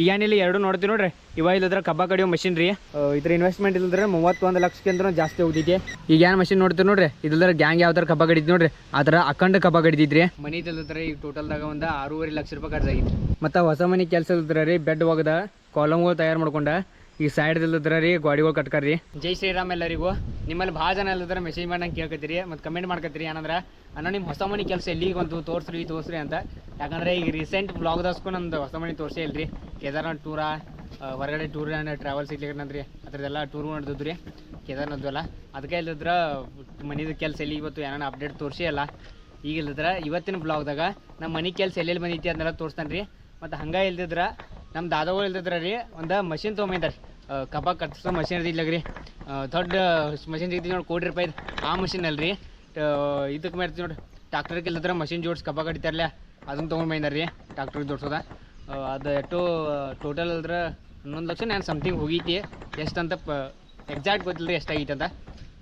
ಈಗ ಏನಿಲ್ಲ ಎರಡು ನೋಡ್ತೀವಿ ನೋಡ್ರಿ. ಇವ ಇಲ್ಲದ್ರ ಕಬ್ಬ ಕಡಿಯೋ ಮಷಿನ್ ರೀ. ಇದ್ರ ಇನ್ವೆಸ್ಟ್ಮೆಂಟ್ ಇಲ್ಲದ್ರೆ ಮೂವತ್ತೊಂದು ಲಕ್ಷಕ್ಕಿಂತ ಜಾಸ್ತಿ ಹೋಗಿದ್ದೆ ಈಗ ಏನು ಮಷಿನ್ ನೋಡ್ತೀವಿ ನೋಡ್ರಿ? ಇದ್ರ ಗ್ಯಾಂಗ್ ಯಾವ ಥರ ಕಬ್ಬ ಕಡಿದ್ ನೋಡ್ರಿ. ಆ ಥರ ಅಖಂಡ ಕಬ್ಬ ಕಡಿದಿದ್ರಿ ಮನಿ ಇಲ್ಲದ್ರ ಈಗ ಟೋಟಲ್ದಾಗ ಒಂದು ಆರೂವರೆ ಲಕ್ಷ ರೂಪಾಯಿ ಖರ್ಚಾಗಿತ್ತು. ಮತ್ತು ಹೊಸ ಮನೆ ಕೆಲಸ ಇಲ್ದ್ರ ರೀ ಬೆಡ್ ಹೋಗದ ಕಾಲಮ್ಗಳು ತಯಾರು ಮಾಡ್ಕೊಂಡ. ಈ ಸೈಡ್ ಇಲ್ಲದ್ರ ರೀ, ಗಾಡಿಗಳು ಕಟ್ಕರ್ರಿ ಜೈ ಶ್ರೀರಾಮ್ ಎಲ್ಲರಿಗೂ. ನಿಮ್ಮಲ್ಲಿ ಭಾಳ ಜನ ಎಲ್ಲದ್ರ ಮೆಸೇಜ್ ಮಾಡಿ ನಂಗೆ ಕೇಳ್ಕತ್ತೀರಿ, ಮತ್ತು ಕಮೆಂಟ್ ಮಾಡ್ಕತ್ತೀರಿ ಏನಂದ್ರೆ, ಅಣ್ಣ ನಿಮ್ಮ ಹೊಸ ಮನೆ ಕೆಲಸ ಎಲ್ಲಿಗೆ ಬಂತು, ತೋರಿಸ್ರಿ ತೋರಿಸ್ರಿ ಅಂತ. ಯಾಕಂದ್ರೆ ಈಗ ರೀಸೆಂಟ್ ಬ್ಲಾಗ್ದಾಸ್ಕು ನಂದು ಹೊಸ ಮನೆ ತೋರಿಸೇ ಇಲ್ರಿ. ಕೇದಾರ್ನಾಥ್ ಟೂರ ಹೊರಗಡೆ ಟೂರ್ ಆ್ಯಂಡ್ ಟ್ರಾವೆಲ್ಸ್ ಇರ್ಲಿಕ್ಕಂದ್ರಿ ಅದ್ರದ್ದೆಲ್ಲ ಟೂರ್ ನಡೆದಿದ್ದು ರೀ ಕೇದಾರ್ನಾಥ್ ಎಲ್ಲ ಅದಕ್ಕೆ ಇಲ್ಲದ್ರ ಮನೇದು ಕೆಲಸ ಎಲ್ಲಿ ಇವತ್ತು ಏನಾನ ಅಪ್ಡೇಟ್ ತೋರಿಸಿ ಅಲ್ಲ ಈಗ ಇಲ್ಲದ್ರ ಇವತ್ತಿನ ಬ್ಲಾಗ್ದಾಗ ನಮ್ಮ ಮನೆ ಕೆಲಸ ಎಲ್ಲೆಲ್ಲಿ ಬಂದೈತಿ ಅದನ್ನೆಲ್ಲ ತೋರಿಸ್ತಾನೆ ರೀ ಮತ್ತು ಹಂಗೆ ಇಲ್ದಿದ್ರೆ ನಮ್ಮ ದಾದಾಗಳು ಇಲ್ದಿದ್ರೆ ರೀ, ಒಂದು ಮಷಿನ್ ತೊಗೊಂಬಂದಾರೆ. ಕಬ್ಬ ಕಟ್ಸೋ ಮಷಿನ್ ಇರ್ತಿಲ್ಲ ರೀ ದೊಡ್ಡ ಮಷಿನ್ ಸಿಗ್ತೀವಿ ನೋಡಿ ಕೋಟಿ ರೂಪಾಯಿ ಆ ಮಷಿನ್ ಅಲ್ರಿ. ಇದಕ್ಕೆ ಮಾಡ್ತೀವಿ ನೋಡಿ ಟ್ರಾಕ್ಟರ್ಗೆ ಇಲ್ಲದ್ರ ಮಷಿನ್ ಜೋಡ್ಸಿ ಕಬ್ಬ ಕಡಿತಾರಲ್ಲ ಅದನ್ನ ತೊಗೊಂಡು ಬಂದಾರ ರೀ ಟ್ರಾಕ್ಟರ್ಗೆ ಜೋಡ್ಸೋದ. ಅದ ಎಷ್ಟು ಟೋಟಲ್ ಅಂದ್ರೆ ಹನ್ನೊಂದು ಲಕ್ಷ ನಾನು ಸಮಥಿಂಗ್ ಹೋಗೈತಿ. ಎಷ್ಟಂತ ಪ ಎಕ್ಸಾಕ್ಟ್ ಗೊತ್ತಿಲ್ಲ ರೀ ಎಷ್ಟಾಗೈತೆ ಅಂತ.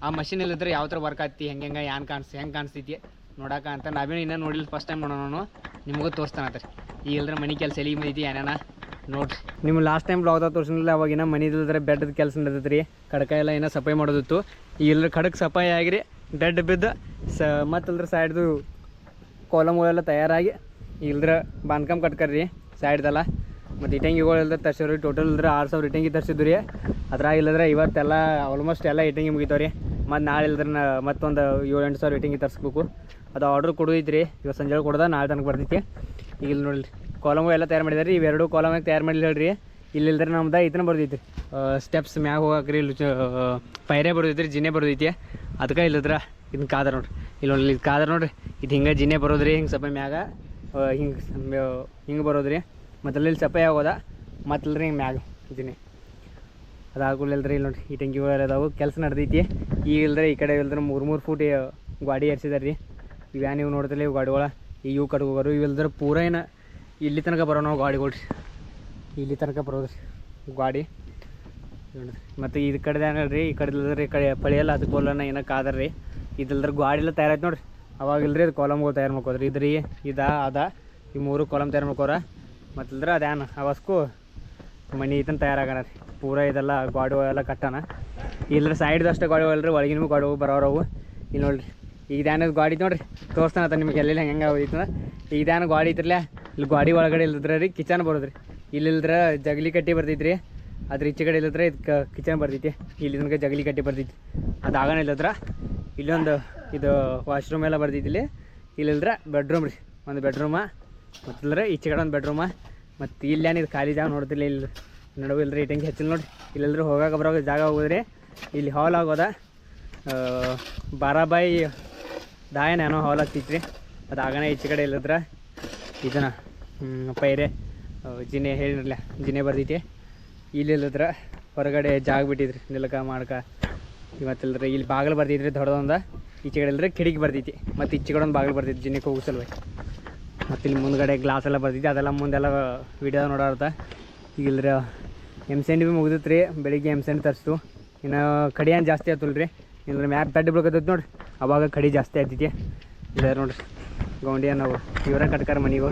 ಆ ಮಷಿನ್ ಇಲ್ಲದ್ರೆ ಯಾವ ಥರ ವರ್ಕ್ ಆಗ್ತಿ, ಹೆಂಗೆ ಹೆಂಗೆ ಏನು ಕಾಣಿಸ್, ಹೆಂಗೆ ಕಾಣಿಸ್ತೈತಿ ನೋಡಾಕ ಅಂತ ನಾವೇನು ಇನ್ನೂ ನೋಡಿಲ್ಲ ಫಸ್ಟ್ ಟೈಮ್ ನೋಡೋಣ ನಿಮಗೂ ತೋರಿಸ್ತಾನತ್ರಿ. ಈಗ ಇಲ್ದ್ರೆ ಮನೆ ಕೆಲಸ ಎಲ್ಲಿಗೆ ಬಂದೈತಿ ಏನೇನ? ನೋಡ್ರಿ. ನಿಮ್ಮ ಲಾಸ್ಟ್ ಟೈಮ್ ಬ್ಲಾಗ್ದಾಗ ತೋರಿಸಿಲ್ಲ ಅವಾಗಿನ ಇಲ್ಲದ್ರೆ ಬೆಡ್ದ ಕೆಲಸ ನಡೆದೈತೆ ರೀ ಕಡಕ ಎಲ್ಲ ಏನೋ ಸಫಾಯಿ ಮಾಡೋದಿತ್ತು. ಈಗ ಎಲ್ಲರೂ ಖಡಕ್ ಸಫಾಯಿ ಆಗಿರಿ ಬೆಡ್ ಬಿದ್ದು, ಸ ಮತ್ತಲ್ದ್ರ ಸೈಡ್ದು ಕಾಲಮ್ಗಳೆಲ್ಲ ತಯಾರಾಗಿ, ಇಲ್ದ್ರ ಬಾಂದ್ಕಂಬ ಕಟ್ಕರ್ರಿ ಸೈಡ್ದೆಲ್ಲ ಮತ್ತು ಇಟಂಗಿಗಳು ಇಲ್ದ್ರೆ ರೀ ಟೋಟಲ್ ಇಲ್ದ್ರೆ ಆರು ಸಾವಿರ ಇಟಂಗಿ ತರ್ಸಿದ್ವಿ ರೀ ಅದ್ರಾಗ ಇಲ್ಲದ್ರೆ ಇವತ್ತೆಲ್ಲ ಆಲ್ಮೋಸ್ಟ್ ಎಲ್ಲ ಇಟಂಗಿ ಮುಗಿತಾವೆ ರೀ ಮತ್ತು ನಾಳೆ ಇಲ್ದ್ರೆ ನಾ ಮತ್ತೊಂದು ಏಳು ಎಂಟು ಸಾವಿರ ಇಟಂಗಿ ತರಿಸ್ಬೇಕು. ಅದು ಆರ್ಡ್ರ್ ಕೊಡೋದೈತಿ ರೀ ಇವತ್ತು ಸಂಜೆ ಕೊಡ್ದ, ನಾಳೆ ತನಕ ಬರ್ತೈತಿ ಈಗ ಇಲ್ಲಿ ನೋಡಿರಿ. ಕಾಲಮು ಎಲ್ಲ ತಯಾರು ಮಾಡಿದಾರೆ ಇವೆರಡು ಕಾಲಮಾಗ ತಯಾರು ಮಾಡಿಲ್ಲ ಹೇಳ್ರಿ. ಇಲ್ಲಿ ಇಲ್ದ್ರೆ ನಮ್ದು ಇದನ್ನ ಬರ್ದೈತಿ. ಸ್ಟೆಪ್ಸ್ ಮ್ಯಾಗ ಹೋಗಕ್ರಿ, ಇಲ್ಲಿ ಪೈರೇ ಬರ್ದೈತ್ರಿ ಜಿನ್ನೆ ಜಿನೆ ಬರ್ದೈತಿ ಅದಕ್ಕೆ ಇಲ್ಲದ್ರ ಇದನ್ನ ಕಾದ್ರ ನೋಡ್ರಿ. ಇಲ್ಲಿ ನೋಡಿ ಇದು ಕಾದ್ರ ನೋಡ್ರಿ. ಇದು ಹಿಂಗೆ ಜಿನೆ ಬರೋದ್ರಿ, ಹಿಂಗೆ ಸ್ವಲ್ಪ ಮ್ಯಾಗ. ಹಿಂಗೆ ಹಿಂಗೆ ಬರೋದ್ರಿ. ಮತ್ತು ಅಲ್ಲಿ ಸಪೈ ಆಗೋದ ಮತ್ತಲ್ರಿ ಹಿಂಗೆ ಮ್ಯಾಗ ಜಿನೆ ಅದಾಗುಲ್ಲಲ್ರಿ ಇಲ್ಲಿ ನೋಡ್ರಿ, ಈ ಟೆಂಗಿ ಅದಾವು ಕೆಲಸ ನಡೆದೈತಿ. ಈಗ ಇಲ್ದ್ರೆ ಈ ಕಡೆ ಇಲ್ದ್ರೆ ಮೂರು ಮೂರು ಫೂಟ್ ಗಾಡಿ ಏರ್ಸಿದಾರೆ ರೀ ಇವ್ಯಾ ನೀವು ನೋಡ್ತಿಲ್ಲ ಇವು ಗಾಡಿಗಳ ಈಗ ಇವು ಕಟ್ಕೋರು ಇವಿಲ್ದ್ರೆ ಪೂರ ಏನು ಇಲ್ಲಿ ತನಕ ಬರೋ ನಾವು ಗಾಡಿಗಳು ರೀ ಇಲ್ಲಿ ತನಕ ಬರೋದ್ರಿ ಗಾಡಿ. ಮತ್ತು ಇದು ಕಡೆ ರೀ, ಈ ಕಡೆ ಇಲ್ಲದ್ರಿ ಈ ಕಡೆ ಪಳಿಯಲ್ಲ, ಅದಕ್ಕೆ ಬೋಲನ ಏನಕ್ಕೆ ಆದರ್ರಿ ಗಾಡಿ ಎಲ್ಲ ತಯಾರಾಯ್ತು ನೋಡ್ರಿ. ಅವಾಗ ಇಲ್ರಿ ಅದು ಕಾಲಮ್ಗಳು ತಯಾರು ಮಾಡ್ಕೋದ್ರಿ. ಇದ್ರಿ ಇದ, ಅದ, ಈ ಮೂರು ಕಾಲಮ್ ತಯಾರು ಮಾಡ್ಕೋರ. ಮತ್ತಿಲ್ದ್ರೆ ಅದೇನು ಅವಸ್ಕು ಮನೆ ಇದನ್ನ ತಯಾರಾಗಣ ರೀ. ಪೂರ ಇದೆಲ್ಲ ಗಾಡಿ ಎಲ್ಲ ಕಟ್ಟಣ ಇಲ್ಲರ ಸೈಡ್ದು ಅಷ್ಟೇ ಗಾಡಿ ಹೋಗಲ್ರಿ ಒಳಗಿನ ಗಾಡಿ ಬರೋರವು ಇಲ್ಲಿ ನೋಡ್ರಿ. ಈಗ ಧ್ಯಾನದ ಗಾಡಿ ನೋಡ್ರಿ. ತೋರಿಸ್ತಾನತ್ತ ನಿಮ್ಗೆ ಎಲ್ಲೆಲ್ಲ ಹೆಂಗೆ ಹೋಗಿತ್ತು ಈಗ ಧ್ಯಾನ ಗಾಡಿ ಇತ್ತಲ್ಲ ಇಲ್ಲಿ ಗಾಡಿ ಒಳಗಡೆ ಇಲ್ಲದ್ರ ರೀ ಕಿಚನ್ ಬರೋದ್ರಿ. ಇಲ್ಲಿ ಇಲ್ದ್ರ ಜಗಲಿ ಕಟ್ಟಿ ಬರ್ತೈತ್ರಿ ಅದ್ರ ಈಚೆ ಕಡೆ ಇಲ್ಲದ್ರೆ ಇದು ಕಿಚನ್ ಬರ್ತೈತಿ ಇಲ್ಲಿ ತನಕ ಜಗಲಿ ಕಟ್ಟಿ ಬರ್ತೈತಿ ಅದು ಇಲ್ಲದ್ರೆ ಇಲ್ಲದ್ರ ಇಲ್ಲೊಂದು ಇದು ವಾಶ್ರೂಮ್ ಎಲ್ಲ ಬರ್ತೈತಿ ಇಲ್ಲಿ ಇಲ್ಲಿಲ್ದ್ರ ಬೆಡ್ರೂಮ್ ರೀ. ಒಂದು ಬೆಡ್ರೂಮ ಮತ್ತಿಲ್ಲದ್ರೆ ಈಚೆ ಕಡೆ ಒಂದು ಬೆಡ್ರೂಮ ಮತ್ತು ಇದು ಖಾಲಿ ಜಾಗ ನೋಡ್ತಿಲ್ಲ ಇಲ್ಲಿ. ನಡುವೆ ಇಲ್ರಿ ಇಟ್ಟಂಗೆ ಹೆಚ್ಚಿಲ್ಲ ನೋಡಿ ಇಲ್ಲಂದ್ರೆ ಹೋಗಕ್ಕೆ ಬರೋ ಜಾಗ ಹೋಗೋದ್ರಿ. ಇಲ್ಲಿ ಹಾಲ್ ಆಗೋದ ಬಾರಾಬಾಯಿ ಬಾರಾ ಬಾಯಿ ದಾಯನ ಏನೋ ಹಾಲ್ ಆಗ್ತೈತಿ ರೀ ಅದು ಆಗಣ ಈಚೆ ಕಡೆ ಇಲ್ಲದ್ರೆ ಇದನ್ನ ಪೈರೆ ಜಿನೆ ಹೇಳಿರಲ್ಲ ಜಿನೆ ಬರ್ತೈತಿ ಇಲ್ಲಿ ಇಲ್ಲದ್ರ ಹೊರಗಡೆ ಜಾಗ ಬಿಟ್ಟಿದ್ರಿ, ನಿಲ್ಕ, ಮಾಡ್ಕ. ಇವತ್ತಿಲ್ದ್ರೆ ಇಲ್ಲಿ ಬಾಗಿಲು ಬರ್ದಿದ್ರಿ ದೊಡ್ಡದೊಂದು, ಈಚೆ ಕಡೆ ಇಲ್ಲದ್ರೆ ಕಿಡಿಗೆ ಬರ್ತೈತಿ ಮತ್ತು ಈಚೆ ಕಡೆ ಒಂದು ಬಾಗಿಲು ಬರ್ತೈತಿ ಜಿನೆ ಹೋಗೋ ಸಲುವಾಗಿ. ಮತ್ತು ಇಲ್ಲಿ ಮುಂದ್ಗಡೆ ಗ್ಲಾಸ್ ಎಲ್ಲ ಬರ್ತೈತಿ ಅದೆಲ್ಲ ಮುಂದೆಲ್ಲ ವಿಡಿಯೋ ಈಗ ಇಲ್ರಿ ಎಂ ಸೆಂಡ್ ಭೀ ಮುಗಿದ್ರಿ ಬೆಳಿಗ್ಗೆ ಎಂ ಸೆಂಡ್ ತರಿಸ್ತು ಇನ್ನು ಕಡಿ ಏನು ಜಾಸ್ತಿ ಆತಲ್ರಿ. ಇಲ್ಲದ್ರೆ ಮ್ಯಾಪ್ ತಡ್ಡಿ ಬೀಳ್ಕತ್ತೈತಿ ನೋಡ್ರಿ ಅವಾಗ ಕಡಿ ಜಾಸ್ತಿ ಆಗ್ತೈತಿ. ಇಲ್ಲ ನೋಡ್ರಿ. ಗೌಂಡಿ ನಾವು. ಇವರ ಕಟ್ಕಾರ ಮನೆಗೆ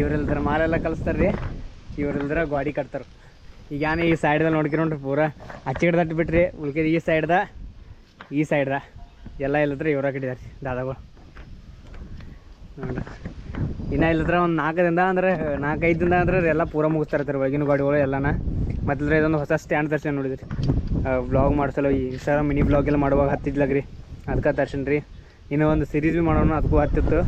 ಇವ್ರಿಲ್ದ್ರ ಮಾಲೆಲ್ಲ ಕಲಿಸ್ತಾರೆ ರೀ ಇವ್ರಿಲ್ದ್ರ ಗಾಡಿ ಕಟ್ತಾರೆ. ಈಗ ಏನು ಈ ಸೈಡ್ದಲ್ಲಿ ನೋಡ್ಕಿರಿ ನೋಡ್ರಿ ಪೂರ ಕಡೆ ತಟ್ಟು ಬಿಟ್ರಿ, ಉಳ್ಕಿದ ಈ ಸೈಡ್ದ ಈ ಸೈಡ್ದ ಎಲ್ಲ ಇಲ್ಲದ್ರೆ ಇವರ ಕಟ್ಟಿದಾರೆ ರೀ ದಾದಾಗಳು. ನೋಡ್ರಿ. ಇನ್ನ ಇಲ್ಲದ್ರ ಒಂದು ನಾಲ್ಕದಿಂದ ಅಂದ್ರೆ ನಾಲ್ಕೈದಿಂದ ಅಂದ್ರೆ ಎಲ್ಲ ಪೂರ ಮುಗಿಸ್ತಾ ಇರ್ತಾರೆ ಒಳಗಿನ ಗಾಡಿಗಳು ಎಲ್ಲನ. ಮತ್ತಿಲ್ಲ ಇದೊಂದು ಹೊಸ ಸ್ಟ್ಯಾಂಡ್ ತರ್ಸಿ ನೋಡಿದ್ರಿ. ಬ್ಲಾಗ್ ಮಾಡ್ಸಲ್ಲ ಸರ ಮಿನಿ ಬ್ಲಾಗ್ ಎಲ್ಲ ಮಾಡುವಾಗ ಹತ್ತಿದ್ಲಾಗ ರೀ ಅದಕ್ಕೆ ತರ್ಸನ್ ರೀ. ಇನ್ನೂ ಒಂದು ಸೀರೀಸ್ ಭೀ ಮಾಡೋಣ ಅದಕ್ಕೂ ಹತ್ತಿತ್ತು.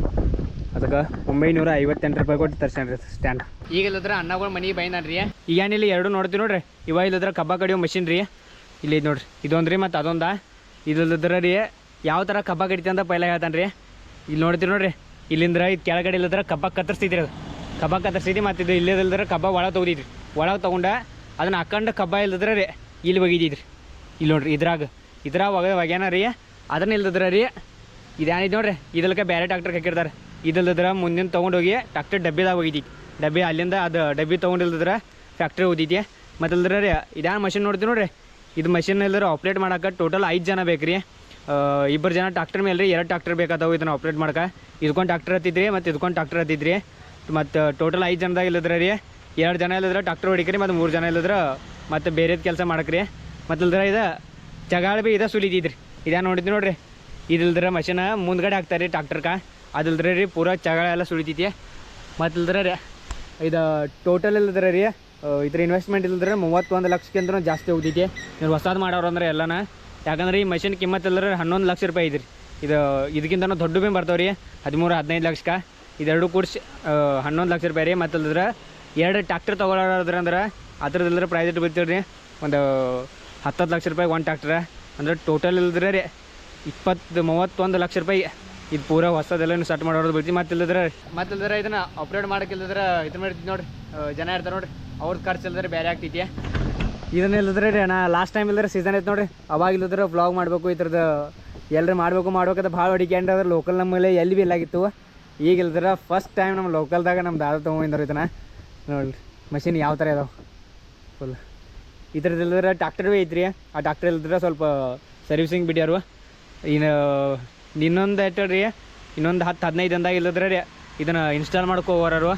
ಅದಕ್ಕೆ ಒಂಬೈನೂರ ಐವತ್ತೆಂಟು ರೂಪಾಯಿ ಕೊಟ್ಟು ತರ್ಸನ್ ರೀ ಸ್ಟ್ಯಾಂಡ್ ಈಗ ಇಲ್ಲದ್ರೆ ಅಣ್ಣಗಳು ಮನೆಗೆ ರೀ ಈಗ ಏನಿಲ್ಲ ಎರಡು ನೋಡ್ತೀವಿ ನೋಡ್ರಿ. ಇವಾಗ ಇಲ್ಲದ್ರೆ ಕಬ್ಬ ಕಡಿಯೋ ಮಷಿನ್ ರೀ. ಇಲ್ಲಿ ಇದು ನೋಡ್ರಿ. ಇದೊಂದು ರೀ ಮತ್ತು ಅದೊಂದು. ಇದಿಲ್ಲದ್ರೆ ರೀ ಯಾವ ಥರ ಕಬ್ಬ ಕಡಿತ ಅಂತ ಪೈಲ ಹೇಳ್ತಾನೆ ರೀ. ಇಲ್ಲಿ ನೋಡ್ತೀವಿ ನೋಡ್ರಿ. ಇಲ್ಲಿಂದ್ರ ಇದು ಕೆಳಗಡೆ ಇಲ್ಲದ್ರೆ ಕಬ್ಬ ಕತ್ತರಿಸ್ತಿದ್ರಿ ಅದು. ಕಬ್ಬ ಕತ್ತರಿಸಿದ್ರಿ ಮತ್ತು ಇದು ಇಲ್ಲದಿಲ್ದ್ರ ಕಬ್ಬ ಒಳಗೆ ತೊಗೊಂಡಿದ್ರಿ ಒಳಗೆ ತೊಗೊಂಡ ಅದನ್ನ ಹಾಕೊಂಡು ಕಬ್ಬ ಇಲ್ಲದ್ರೆ ರೀ ಇಲ್ಲಿ ಒಗಿದಿದ್ರಿ. ಇಲ್ಲಿ ನೋಡ್ರಿ, ಇದ್ರಾಗ. ಇದ್ರಾಗ ಒಗ ಒಗ್ಯಾನ ರೀ, ಅದನ್ನ ಇಲ್ದಿದ್ರ ರೀ ಇದೇನಿದ್ ನೋಡ್ರಿ ಇದಲ್ಕ ಬೇರೆ ಟ್ಯಾಕ್ಟರ್ ಹಾಕಿರ್ತಾರೆ. ಇದಿಲ್ದಿದ್ರೆ ಮುಂದಿನ ತೊಗೊಂಡೋಗಿ ಟ್ಯಾಕ್ಟರ್ ಡಬ್ಬಿದಾಗ ಒಗಿದೈತಿ ಡಬ್ಬಿ ಅಲ್ಲಿಂದ ಅದು ಡಬ್ಬಿ ತೊಗೊಂಡಿಲ್ದಿದ್ರ ಫ್ಯಾಕ್ಟ್ರಿ ಓದಿದ್ಯ ಮತ್ತು ರೀ, ಇದ್ಯಾನ ಮಷಿನ್ ನೋಡ್ತೀವಿ ನೋಡ್ರಿ, ಇದು ಮಷಿನ್ ಇಲ್ದ್ರ ಆಪ್ರೇಟ್ ಮಾಡಕ್ಕೆ ಟೋಟಲ್ ಐದು ಜನ ಬೇಕು ರೀ. ಇಬ್ಬರು ಜನ ಟ್ಯಾಕ್ಟರ್ ಮೇಲೆ ರೀ, ಎರಡು ಟ್ಯಾಕ್ಟರ್ ಬೇಕಾದವು ಇದನ್ನ ಆಪ್ರೇಟ್ ಮಾಡಕ. ಇದ್ಕೊಂಡು ಟ್ಯಾಕ್ಟರ್ ಹತ್ತಿದ್ರಿ ಮತ್ತು ಇದ್ಕೊಂಡು ಟ್ಯಾಕ್ಟರ್ ಹತ್ತಿದ್ರಿ ಮತ್ತು ಟೋಟಲ್ ಐದು ಜನದಾಗ ಇಲ್ಲದ್ರೆ ರೀ, ಎರಡು ಜನ ಇಲ್ಲದ್ರೆ ಟ್ರಾಕ್ಟರ್ ಹೊಡಿಕ್ರಿ ಮತ್ತು ಮೂರು ಜನ ಇಲ್ಲದ್ರೆ ಮತ್ತು ಬೇರೆದು ಕೆಲಸ ಮಾಡಕ್ರಿ. ಮತ್ತು ಇಲ್ದ್ರ ಇದು ಜಗಾಳ ಭೀ ಇದ ಸುಲಿದಿದ್ರಿ. ಇದ ನೋಡಿದ್ರಿ ನೋಡ್ರಿ. ಇದಿಲ್ದ್ರ ಮಷಿನ ಮುಂದ್ಗಡೆ ಹಾಕ್ತಾರೆ ರೀ ಟ್ರಾಕ್ಟರ್ಕ ಅದಿಲ್ದ್ರ ರೀ ಪೂರಾ ಜಗಳ ಎಲ್ಲ ಸುಳಿತೈತಿ ಮತ್ತು ಇಲ್ದ್ರ ರೀ ಇದು ಟೋಟಲ್ ಇಲ್ದ್ರ ರೀ ಇದ್ರ ಇನ್ವೆಸ್ಟ್ಮೆಂಟ್ ಇಲ್ದ್ರೆ ಮೂವತ್ತೊಂದು ಲಕ್ಷಕ್ಕಿಂತ ಜಾಸ್ತಿ ಹೋಗ್ತೈತಿ ನೀವು ಹೊಸದು ಮಾಡೋರು ಅಂದ್ರೆ ಎಲ್ಲನ. ಯಾಕಂದ್ರೆ ಈ ಮಷಿನ್ ಕಿಮ್ಮತ್ ಇಲ್ದ್ರೆ ಹನ್ನೊಂದು ಲಕ್ಷ ರೂಪಾಯಿ ಇದ್ರಿ ಇದು ಇದಕ್ಕಿಂತ ದೊಡ್ಡ ಬಿ ಬರ್ತಾವೆ ರೀ ಹದಿಮೂರು, ಹದಿನೈದು ಲಕ್ಷಕ್ಕೆ. ಇದೆರಡು ಕೂಡಿಸಿ ಹನ್ನೊಂದು ಲಕ್ಷ ರೂಪಾಯಿ ರೀ. ಮತ್ತು ಇಲ್ದ್ರೆ ಎರಡು ಟ್ಯಾಕ್ಟರ್ ತೊಗೊಳೋದ್ರ ಅಂದ್ರೆ ಅದ್ರದ್ದು ಇಲ್ದ್ರೆ ಪ್ರೈಸ್ ಇಟ್ಟು ಬೀಳ್ತೀವಿ ರೀ ಒಂದು ಹತ್ತತ್ತು ಲಕ್ಷ ರೂಪಾಯಿ ಒಂದು ಟ್ಯಾಕ್ಟ್ರ ಅಂದ್ರೆ ಟೋಟಲ್ ಇಲ್ದ್ರೆ ರೀ ಇಪ್ಪತ್ತು ಮೂವತ್ತೊಂದು ಲಕ್ಷ ರೂಪಾಯಿ. ಇದು ಪೂರ ಹೊಸದೆಲ್ಲ ಸೆಟ್ ಮಾಡೋದು ಬಿಡ್ತೀವಿ. ಮತ್ತೆ ಇಲ್ಲದ್ರೆ ಮತ್ತೆ ಇಲ್ದ್ರೆ ಇದನ್ನ ಅಪ್ಲೋಡ್ ಮಾಡೋಕ್ಕಿಲ್ಲದ್ರೆ ಇದು ನೋಡ್ರಿ ಆ, ಜನ ಇರ್ತಾರೆ ನೋಡಿರಿ. ಅವ್ರದ್ದು ಖರ್ಚು ಇಲ್ದ್ರೆ ಬೇರೆ ಆಗ್ತೈತಿ. ಇದನ್ನ ಇಲ್ಲದ್ರೆ ರೀ ನಾ ಲಾಸ್ಟ್ ಟೈಮ್ ಇಲ್ಲದ್ರೆ ಸೀಸನ್ ಐತೆ ನೋಡಿ ಅವಾಗ ಇಲ್ಲದ್ರೆ ಬ್ಲಾಗ್ ಮಾಡಬೇಕು ಈ ಥರದ್ದು ಎಲ್ಲರೂ ಮಾಡಬೇಕು ಮಾಡ್ಬೇಕಂತ ಭಾಳ ಹುಡುಕ್ಯಾಂಡ್ ಅದ್ರ ಲೋಕಲ್ ನಮ್ಮಲ್ಲಿ ಎಲ್ಲಿ ಬಿ ಇಲ್ಲಾಗಿತ್ತು ಈಗ ಇಲ್ದ್ರೆ ಫಸ್ಟ್ ಟೈಮ್ ನಮ್ಮ ಲೋಕಲ್ದಾಗ ನಮ್ಮ ದಾದ ತೊಗೊಂಡಿದ್ರು ಇದನ್ನ. ನೋಡಿ ಮಷಿನ್ ಯಾವ ಥರ ಇದಾವೆ ಫುಲ್ ಈ ಡಾಕ್ಟರ್ವೇ ಟ್ಯಾಕ್ಟರ್ ಭೀ ಐತ್ರಿ ಆ ಟ್ಯಾಕ್ಟರ್ ಇಲ್ದ್ರೆ ಸ್ವಲ್ಪ ಸರ್ವಿಸಿಂಗ್ ಬಿಡ್ಯಾರು. ಇನ್ನು ಇನ್ನೊಂದು ಎಟ್ಟು ಇನ್ನೊಂದು ಹತ್ತು ಹದಿನೈದು ಅಂದಾಗ ಇಲ್ಲದ್ರೆ ರೀ ಇದನ್ನು ಇನ್ಸ್ಟಾಲ್ ಮಾಡ್ಕೊ ಹೋಗೋರು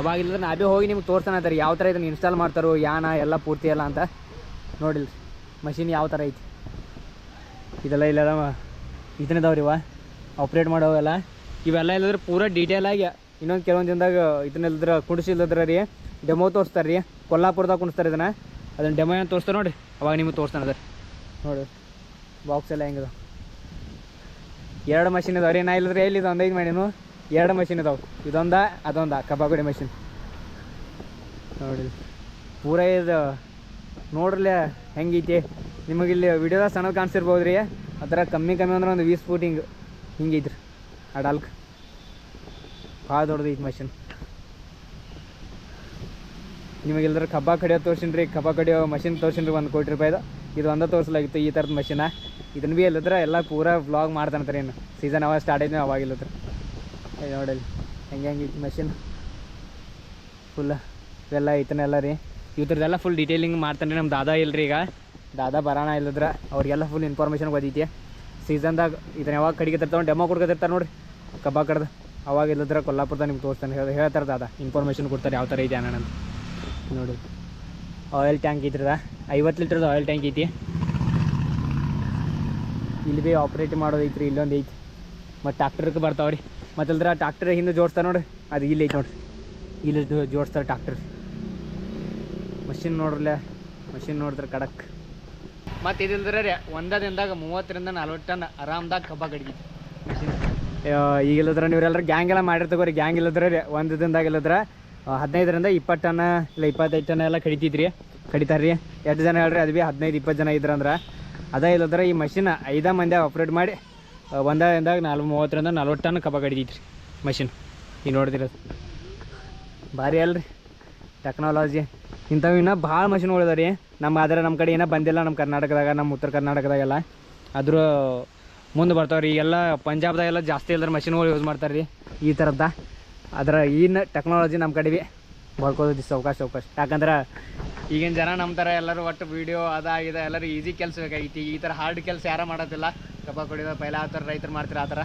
ಅವಾಗ ಇಲ್ಲದ್ರೆ ನಾ ಭೀ ಹೋಗಿ ನಿಮ್ಗೆ ಅದರ, ಯಾವ ಥರ ಇದನ್ನು ಇನ್ಸ್ಟಾಲ್ ಮಾಡ್ತಾರೋ, ಯಾನ ಎಲ್ಲ ಪೂರ್ತಿ ಎಲ್ಲ ಅಂತ. ನೋಡಿಲ್ಲ ಮಷಿನ್ ಯಾವ ಥರ ಐತಿ. ಇದೆಲ್ಲ ಇಲ್ಲೆಲ್ಲ ಇದನ್ನದಾವ್ರಿ ಆಪ್ರೇಟ್ ಮಾಡೋವೆಲ್ಲ ಇವೆಲ್ಲ ಇಲ್ಲದ್ರೆ ಪೂರ ಡೀಟೇಲಾಗಿ ಇನ್ನೊಂದು ಕೆಲವೊಂದು ದಿನದಾಗ ಇದನ್ನ ಇಲ್ಲದ್ರೆ ರೀ ಡೆಮೋ ತೋರಿಸ್ತಾರೆ ರೀ ಕೊಲ್ಲಾಪುರದಾಗ ಕುಣಿಸ್ತಾರೆ ಇದನ್ನು. ಅದನ್ನು ಡೆಮೋ ಏನು ತೋರಿಸ್ತಾರೆ ನೋಡಿ ಅವಾಗ ನಿಮಗೆ ತೋರಿಸ್ತಾನೆ ಅದ್ರ ನೋಡಿ ಬಾಕ್ಸ್ ಎಲ್ಲ ಹೆಂಗದ ಎರಡು ಮಷಿನ್ ಇದಾವೆ ರೀ, ನಾ ಇಲ್ಲದ್ರೆ ಎಲ್ಲಿ ಇದು ಐದು ಮಾಡೀನು ಎರಡು ಮಷಿನ್ ಇದಾವೆ ಇದೊಂದ, ಅದೊಂದ ಕಬಾಗುಡಿ ಮಷಿನ್ ನೋಡಿ ಪೂರ ಇದು ನೋಡ್ರಲ್ಲೇ ಹೆಂಗೈತಿ? ನಿಮಗೆ ಇಲ್ಲಿ ವಿಡಿಯೋದಾಗ ಸಣ್ಣ ಕಾಣಿಸಿರ್ಬೋದು ರೀ ಆ ಥರ ಕಮ್ಮಿ ಕಮ್ಮಿ ಅಂದ್ರೆ ಒಂದು ವೀಸ್ ಫೂಟ್ ಹಿಂಗೆ ಹಿಂಗೈತ್ರಿ ಡಾಲ್ಕ್. ಭಾಳ ದೊಡ್ಡದೈತಿ ಮಷಿನ್ ನಿಮಗೆ ಇಲ್ದ್ರೆ ಕಬ್ಬ ಕಡಿಯೋ ತೋರ್ಸಿನಿ ರೀ ಕಬ್ಬ ಕಡಿಯೋ ಮಷಿನ್ ತೋರ್ಸಿನಿ ರೀ ಒಂದು ಕೋಟಿ ರೂಪಾಯಿದು. ಇದು ಒಂದೇ ತೋರಿಸಲಾಗಿತ್ತು ಈ ಥರದ ಮಷಿನ ಇದನ್ನು ಭೀ ಇಲ್ಲದ್ರೆ ಎಲ್ಲ ಪೂರ ವ್ಲಾಗ್ ರೀ ಏನು ಸೀಸನ್ ಅವಾಗ ಸ್ಟಾರ್ಟ್ ಆಯ್ತು ಅವಾಗಿಲ್ಲದ್ರೆ ಇಲ್ಲತ್ರ. ನೋಡಲ್ಲಿ, ಹೆಂಗೆ ಇತ್ತು ಮಷಿನ್ ಫುಲ್ ಇವೆಲ್ಲ ಐತನೆಲ್ಲ ರೀ. ಇವ್ರದ್ದೆಲ್ಲ ಫುಲ್ ಡೀಟೇಲಿಂಗ್ ಮಾಡ್ತಾನೆ ನಮ್ಮ ದಾದಾ ಇಲ್ರಿ ಈಗ. ದಾದಾ ಬರೋಣ ಇಲ್ಲದ್ರೆ ಅವ್ರಿಗೆಲ್ಲ ಫುಲ್ ಇನ್ಫಾರ್ಮೇಷನ್ ಗೊತ್ತೈತಿ. ಸೀಸನ್ದಾಗ ಇದನ್ನು ಯಾವಾಗ ಕಡಿಗೆ ತರ್ತಾವೆ ಡೆಮೋ ಕೊಡ್ಕೊತಿರ್ತಾರೆ ನೋಡ್ರಿ. ಕಬ್ಬ ಕಡ್ದು. ಅವಾಗ ಇಲ್ಲದ್ರೆ ಕೊಲ್ಲಾಪುರದಾಗ ನಿಮ್ಗೆ ತೋರಿಸ್ತಾನೆ. ಹೇಳ್ತಾರೆ ದಾದಾ ಇನ್ಫಾರ್ಮೇಷನ್ ಕೊಡ್ತಾರೆ ಯಾವ ಥರ ಇದೆ ಅನ್ನೋಣ ನೋಡಿ. ಆಯಿಲ್ ಟ್ಯಾಂಕ್ ಇದ್ರದ ಐವತ್ತು ಲೀಟ್ರದ ಆಯಿಲ್ ಟ್ಯಾಂಕ್ ಐತಿ. ಇಲ್ಲಿ ಭೀ ಆಪ್ರೇಟ್ ಮಾಡೋದು ಐತ್ರಿ ಇಲ್ಲೊಂದು ಐತಿ. ಮತ್ತು ಟ್ಯಾಕ್ಟರ್ಗೆ ಬರ್ತಾವ್ರಿ ಮತ್ತು ಇಲ್ದ್ರ ಟ್ಯಾಕ್ಟರ್ ಹಿಂದೆ ಜೋಡಿಸ್ತಾರೆ ನೋಡ್ರಿ ಅದು ಇಲ್ಲಿ ಐತಿ ನೋಡ್ರಿ. ಇಲ್ಲಿ ಜೋಡಿಸ್ತಾರೆ ಟ್ಯಾಕ್ಟರ್ ಮಷಿನ್ ನೋಡ್ರಲ್ಲ. ಮಷಿನ್ ನೋಡಿದ್ರೆ ಕಡಕ್. ಮತ್ತು ಇದಿಲ್ದ್ರೆ ರೀ ಒಂದೇ ದಿನದಾಗ ಮೂವತ್ತರಿಂದ ನಲ್ವತ್ತು ಟನ್ ಆರಾಮ್ದಾಗ ಕಬ್ಬ ಕಡಿಗೆ ಮಷಿನ್ ಈಗ ನೀವು ನೀವೆಲ್ಲರೂ ಗ್ಯಾಂಗ್ ಎಲ್ಲ ಮಾಡಿರ್ತಗೋರಿ ಗ್ಯಾಂಗ್ ಇಲ್ಲದ್ರೆ ರೀ ಒಂದು ದಿನದಾಗ ಇಲ್ಲದ್ರೆ ಹದಿನೈದರಿಂದ ಇಪ್ಪತ್ತು ಟನ್, ಇಲ್ಲ ಇಪ್ಪತ್ತೈದು ಟನ್ ಎಲ್ಲ ಕಡಿತಿದ್ರಿ. ಕಡಿತಾರೆ ಎಷ್ಟು ಜನ ಹೇಳ್ರಿ, ಅದು ಭೀ ಹದಿನೈದು, ಇಪ್ಪತ್ತು ಜನ ಇದ್ರಂದ್ರೆ ಅದೇ ಇಲ್ಲದ್ರೆ ಈ ಮಷಿನ್ ಐದ ಮಂದಿ ಆಪ್ರೇಟ್ ಮಾಡಿ ಒಂದಾಗ ನಾಲ್ಕು, ಮೂವತ್ತರಿಂದ ನಲ್ವತ್ತು ಟನ್ ಕಬ್ಬ ಕಡಿತೈತ್ರಿ ಮಷಿನ್ ಈಗ ನೋಡ್ತಿರೋದು ಭಾರಿ ಅಲ್ರಿ. ಟೆಕ್ನಾಲಜಿ ಇಂಥವು ಇನ್ನೂ ಭಾಳ ಮಷಿನ್ಗಳು ರೀ. ನಮ್ಮ ಆದರೆ ನಮ್ಮ ಕಡೆ ಏನೋ ಬಂದಿಲ್ಲ ನಮ್ಮ ಕರ್ನಾಟಕದಾಗ, ನಮ್ಮ ಉತ್ತರ ಕರ್ನಾಟಕದಾಗೆಲ್ಲ. ಆದರೂ ಮುಂದೆ ಬರ್ತಾವ್ರಿ. ಎಲ್ಲ ಪಂಜಾಬ್ದಾಗೆಲ್ಲ ಜಾಸ್ತಿ ಇಲ್ದ್ರೆ ಮಷಿನ್ಗಳು ಯೂಸ್ ಮಾಡ್ತಾರೆ ರೀ ಈ ಥರದ್ದ ಅದರ ಈಗಿನ ಟೆಕ್ನಾಲಜಿ ನಮ್ಮ ಕಡೆ ಭೀ ಬರ್ಕೋದು ಅವಕಾಶ ಅವಕಾಶ. ಯಾಕಂದ್ರೆ ಈಗಿನ ಜನ ನಮ್ಮ ಥರ ಎಲ್ಲರೂ ಒಟ್ಟು ವೀಡಿಯೋ ಅದಾಗಿದೆ ಎಲ್ಲರೂ ಈಸಿ ಕೆಲಸ ಬೇಕಾಗಿತ್ತು ಈ ಥರ ಹಾರ್ಡ್ ಕೆಲಸ ಯಾರು ಮಾಡೋದಿಲ್ಲ. ಕಬ್ಬ ಕೊಡಿದ ಪೈಲ ಆ ಥರ ರೈತರು ಮಾಡ್ತಾರೆ ಆ ಥರ.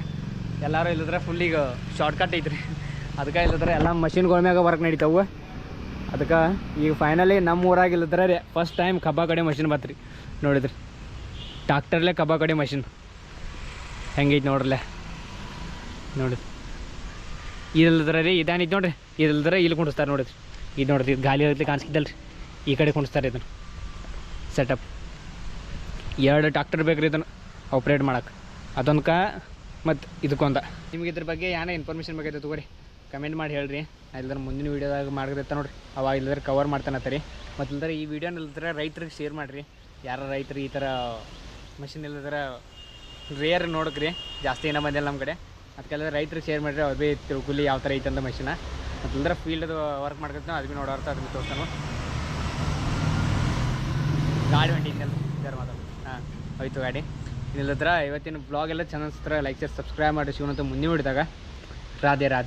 ಎಲ್ಲರೂ ಇಲ್ಲದ್ರೆ ಫುಲ್ ಈಗ ಶಾರ್ಟ್ಕಟ್ ಐತ್ರಿ. ಅದಕ್ಕೆ ಇಲ್ಲದ್ರೆ ಎಲ್ಲ ಮಷಿನ್ಗಳ ಮ್ಯಾಗ ವರ್ಕ್ ನಡೀತಾವೆ. ಅದಕ್ಕೆ ಈಗ ಫೈನಲಿ ನಮ್ಮ ಊರಾಗ ಇಲ್ಲದ್ರೆ ರೀ ಫಸ್ಟ್ ಟೈಮ್ ಕಬ್ಬ ಕಡೆ ಮಷಿನ್ ಬತ್ರಿ. ನೋಡಿದ್ರಿ? ಟ್ರಾಕ್ಟರ್ಲೆ ಕಬ್ಬ ಕಡೆ ಮಷಿನ್ ಹೆಂಗೈತೆ ನೋಡ್ರಲ್ಲೇ ನೋಡಿ ಇಲ್ಲದ್ರೆ ರೀ ಇದು ನೋಡ್ರಿ. ಇಲ್ದ್ರೆ ಇಲ್ಲಿ ಕುಂಡಿಸ್ತಾರೆ ನೋಡಿದ್ರಿ. ಇದು ನೋಡ್ರಿ ಗಾಲಿ ಇರ್ಲಿ ಕಾಣಿಸ್ತಿದ್ದಲ್ರಿ. ಈ ಕಡೆ ಕುಂಡಿಸ್ತಾರೆ ಇದನ್ನು. ಸೆಟಪ್ ಎರಡು ಡಾಕ್ಟರ್ ಬೇಕು ರೀ ಇದನ್ನು ಆಪ್ರೇಟ್ ಮಾಡಕ್ಕೆ ಅದೊಂದ್ಕ ಮತ್ತು ಇದಕ್ಕೊಂದ. ನಿಮ್ಗೆ ಇದ್ರ ಬಗ್ಗೆ ಏನೇ ಇನ್ಫಾರ್ಮೇಷನ್ ಬೇಕಾಯ್ತು ತಗೋರಿ. ಕಮೆಂಟ್ ಮಾಡಿ ಹೇಳ್ರಿ. ಇಲ್ದ್ರೆ ಮುಂದಿನ ವೀಡಿಯೋದಾಗ ಮಾಡಿದ್ರೆ ನೋಡ್ರಿ. ಅವಾಗ ಇಲ್ಲದ್ರೆ ಕವರ್ ಮಾಡ್ತಾನತ್ತರಿ ಮತ್ತು ಇಲ್ದ್ರೆ ಈ ವಿಡಿಯೋನ ಇಲ್ದ್ರೆ ರೈತರಿಗೆ ಶೇರ್ ಮಾಡಿರಿ. ಯಾರ ರೈತರು ಈ ಥರ ಮಷಿನ್ ಇಲ್ಲದ್ರೆ ರೇರ್ ನೋಡಕ್ರಿ. ಜಾಸ್ತಿ ಏನೋ ಬಂದಿಲ್ಲ ನಮ್ಮ ಕಡೆ. ಅದಕ್ಕೆಲ್ಲ ರೈತರು ಶೇರ್ ಮಾಡಿದ್ರೆ ಅವ್ರು ಭೀ ತಿಳ್ಕೊಲಿ ಯಾವ ಥರ ಐತಂದ ಮಷಿನ. ಮತ್ತು ಇಲ್ದ್ರೆ ಫೀಲ್ಡ್ ವರ್ಕ್ ಮಾಡ್ಕೊತೀವಿ ಅದು ಭೀ ನೋಡೋರ್ತ ಅದನ್ನ ತೋರ್ತಾನು ಗಾಡಿ ಹೊಂಟಿದ್ನಲ್ಲ ಜರ ಮಾತಾಡು ಹಾಂ, ಹೋಯ್ತು ಗಾಡಿ. ಇಲ್ಲದ್ರೆ ಇವತ್ತಿನ ಬ್ಲಾಗ್ ಎಲ್ಲ ಚೆನ್ನಾಗಿ ಲೈಕ್ ಲೈಕ್ ಸಬ್ಸ್ಕ್ರೈಬ್ ಮಾಡಿ. ಶಿವನಂತ ಮುಂದೆ ಹಿಡಿದಾಗ ರಾಧೆ ರಾಧೆ.